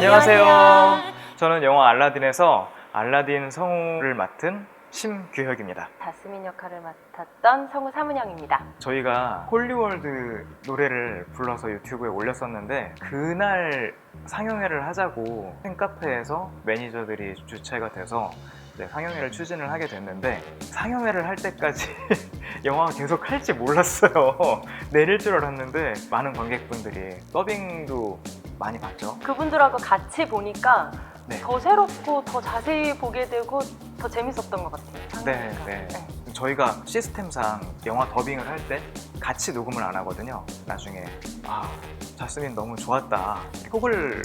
안녕하세요. 저는 영화 알라딘에서 알라딘 성우를 맡은 심규혁입니다. 다스민 역할을 맡았던 성우 사문영입니다. 저희가 홀리월드 노래를 불러서 유튜브에 올렸었는데 그날 상영회를 하자고 팬카페에서 매니저들이 주최가 돼서 이제 상영회를 추진을 하게 됐는데 상영회를 할 때까지 영화가 계속 할지 몰랐어요. 내릴 줄 알았는데 많은 관객분들이 더빙도 많이 봤죠. 그분들하고 같이 보니까 네. 더 새롭고 더 자세히 보게 되고 더 재밌었던 것 같아요. 네, 네. 저희가 시스템상 영화 더빙을 할 때 같이 녹음을 안 하거든요. 나중에 아 자스민 너무 좋았다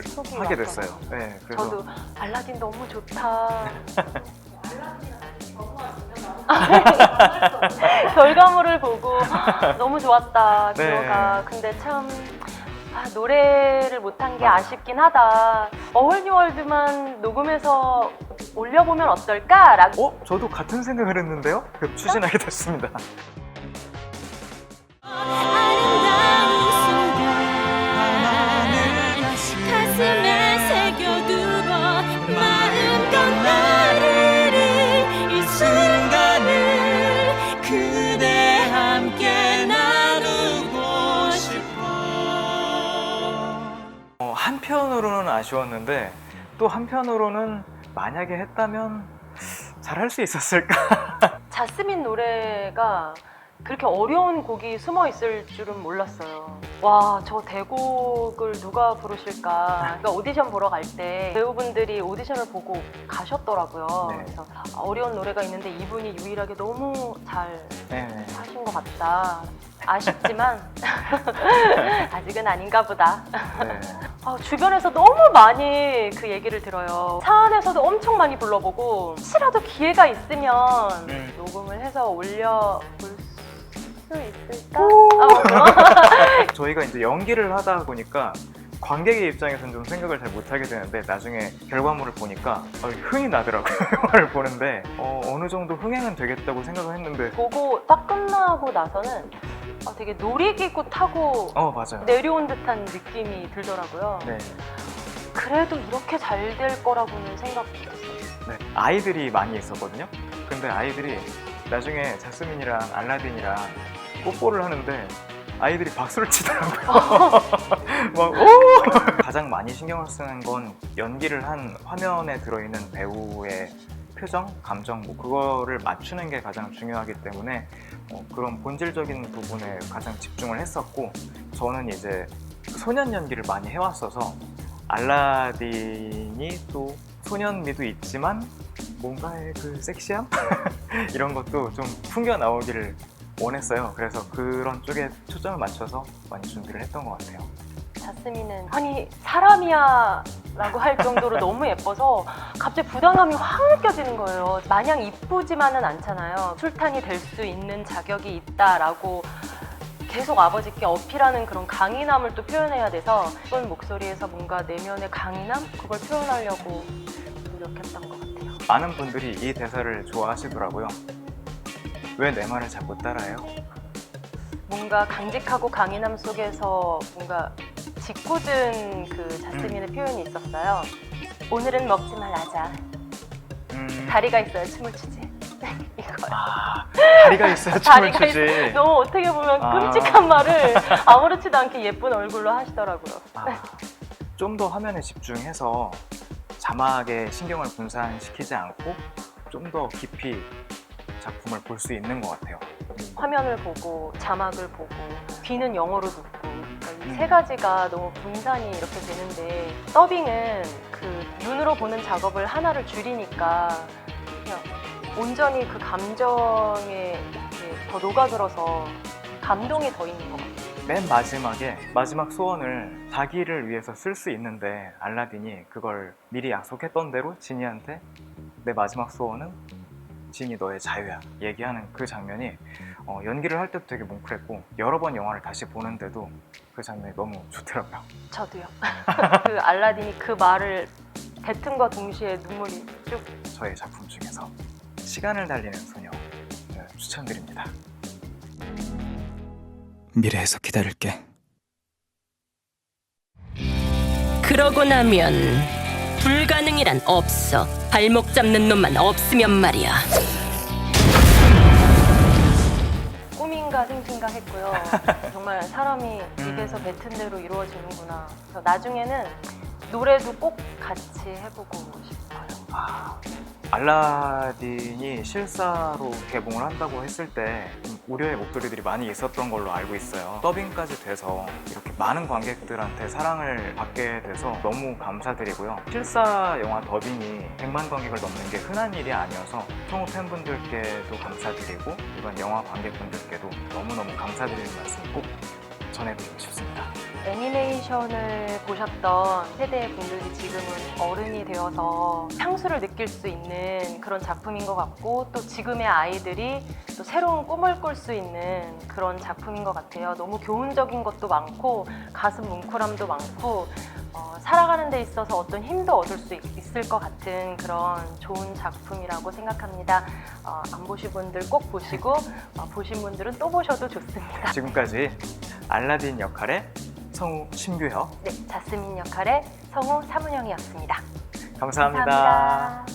속이 하게. 됐어요. 네, 그래서 저도 알라딘 너무 좋다. 결과물을 보고 너무 좋았다 네. 기호가 근데 참 아, 노래를 못한 게 아쉽긴 하다. 어울뉴월드만 녹음해서 올려보면 어떨까 라고. 어? 저도 같은 생각을 했는데요. 그 추진하게 됐습니다. 아쉬웠는데 또 한편으로는 만약에 했다면 잘 할 수 있었을까? 자스민 노래가 그렇게 어려운 곡이 숨어 있을 줄은 몰랐어요. 와, 저 대곡을 누가 부르실까? 그러니까 오디션 보러 갈 때 배우분들이 오디션을 보고 가셨더라고요. 네. 그래서 어려운 노래가 있는데 이분이 유일하게 너무 잘 네. 하신 것 같다. 아쉽지만 아직은 아닌가 보다. 네. 아, 주변에서 너무 많이 그 얘기를 들어요. 차 안에서도 엄청 많이 불러보고 혹시라도 기회가 있으면 음. 녹음을 해서 올려볼 수 있을까? 아, 저희가 이제 연기를 하다 보니까 관객의 입장에서는 좀 생각을 잘 못하게 되는데 나중에 결과물을 보니까 어, 흥이 나더라고요 영화를 보는데 어, 어느 정도 흥행은 되겠다고 생각을 했는데 보고 딱 끝나고 나서는 아, 되게 놀이기구 타고 어 맞아요 내려온 듯한 느낌이 들더라고요. 네, 그래도 이렇게 잘 될 거라고는 생각 못했어요. 네. 아이들이 많이 있었거든요 근데 아이들이 나중에 자스민이랑 알라딘이랑 뽀뽀를 하는데 아이들이 박수를 치더라고요 막 오! 가장 많이 신경을 쓰는 건 연기를 한 화면에 들어있는 배우의 표정, 감정 뭐 그거를 맞추는 게 가장 중요하기 때문에 어, 그런 본질적인 부분에 가장 집중을 했었고 저는 이제 소년 연기를 많이 해왔어서 알라딘이 또 소년미도 있지만 뭔가의 그 섹시함 이런 것도 좀 풍겨 나오기를 원했어요. 그래서 그런 쪽에 초점을 맞춰서 많이 준비를 했던 것 같아요. 자스민은 아니 사람이야 라고 할 정도로 너무 예뻐서 갑자기 부담감이 확 느껴지는 거예요. 마냥 이쁘지만은 않잖아요. 술탄이 될 수 있는 자격이 있다라고 계속 아버지께 어필하는 그런 강인함을 또 표현해야 돼서 이번 목소리에서 뭔가 내면의 강인함? 그걸 표현하려고 노력했던 것 같아요. 많은 분들이 이 대사를 좋아하시더라고요. 왜 내 말을 자꾸 따라해요? 뭔가 강직하고 강인함 속에서 뭔가 짓궂은 그 자스민의 표현이 있었어요. 오늘은 먹지 말라자. 음, 다리가 있어야 춤을 추지. 이거. 아, 다리가 있어야 춤을 다리가 추지. 너무 어떻게 보면 아. 끔찍한 말을 아무렇지도 않게 예쁜 얼굴로 하시더라고요. 좀 더 화면에 집중해서 자막에 신경을 분산시키지 않고 좀 더 깊이 작품을 볼 수 있는 것 같아요. 화면을 보고 자막을 보고 귀는 영어로 듣고 그러니까 이 음. 세 가지가 너무 분산이 이렇게 되는데 더빙은 그 눈으로 보는 작업을 하나를 줄이니까 그냥 온전히 그 감정에 이렇게 더 녹아들어서 감동이 더 있는 것 같아요. 맨 마지막에 마지막 소원을 자기를 위해서 쓸 수 있는데 알라딘이 그걸 미리 약속했던 대로 지니한테 내 마지막 소원은 지니 너의 자유야 얘기하는 그 장면이 어, 연기를 할 때도 되게 뭉클했고 여러 번 영화를 다시 보는데도 그 장면이 너무 좋더라고요. 저도요. 그 알라딘이 그 말을 뱉음과 동시에 눈물이 쭉 저의 작품 중에서 시간을 달리는 소녀 네, 추천드립니다. 미래에서 기다릴게. 그러고 나면 불가능이란 없어. 발목 잡는 놈만 없으면 말이야. 꿈인가 생신가 했고요. 정말 사람이 입에서 뱉은 대로 이루어지는구나. 그래서 나중에는 노래도 꼭 같이 해보고 싶어요. 알라딘이 실사로 개봉을 한다고 했을 때 좀 우려의 목소리들이 많이 있었던 걸로 알고 있어요. 더빙까지 돼서 이렇게 많은 관객들한테 사랑을 받게 돼서 너무 감사드리고요. 실사 영화 더빙이 100만 관객을 넘는 게 흔한 일이 아니어서 성우 팬분들께도 감사드리고 이번 영화 관객분들께도 너무너무 감사드리는 말씀 꼭 전해드리고 싶습니다. 애니메이션을 보셨던 세대의 분들이 지금은 어른이 되어서 향수를 느낄 수 있는 그런 작품인 것 같고 또 지금의 아이들이 또 새로운 꿈을 꿀 수 있는 그런 작품인 것 같아요. 너무 교훈적인 것도 많고 가슴 뭉클함도 많고 어, 살아가는 데 있어서 어떤 힘도 얻을 수 있- 있을 것 같은 그런 좋은 작품이라고 생각합니다. 어, 안 보신 분들 꼭 보시고 어, 보신 분들은 또 보셔도 좋습니다. 지금까지 알라딘 역할의 성우 신규혁 네, 자스민 역할의 성우 사문영이었습니다. 감사합니다. 감사합니다.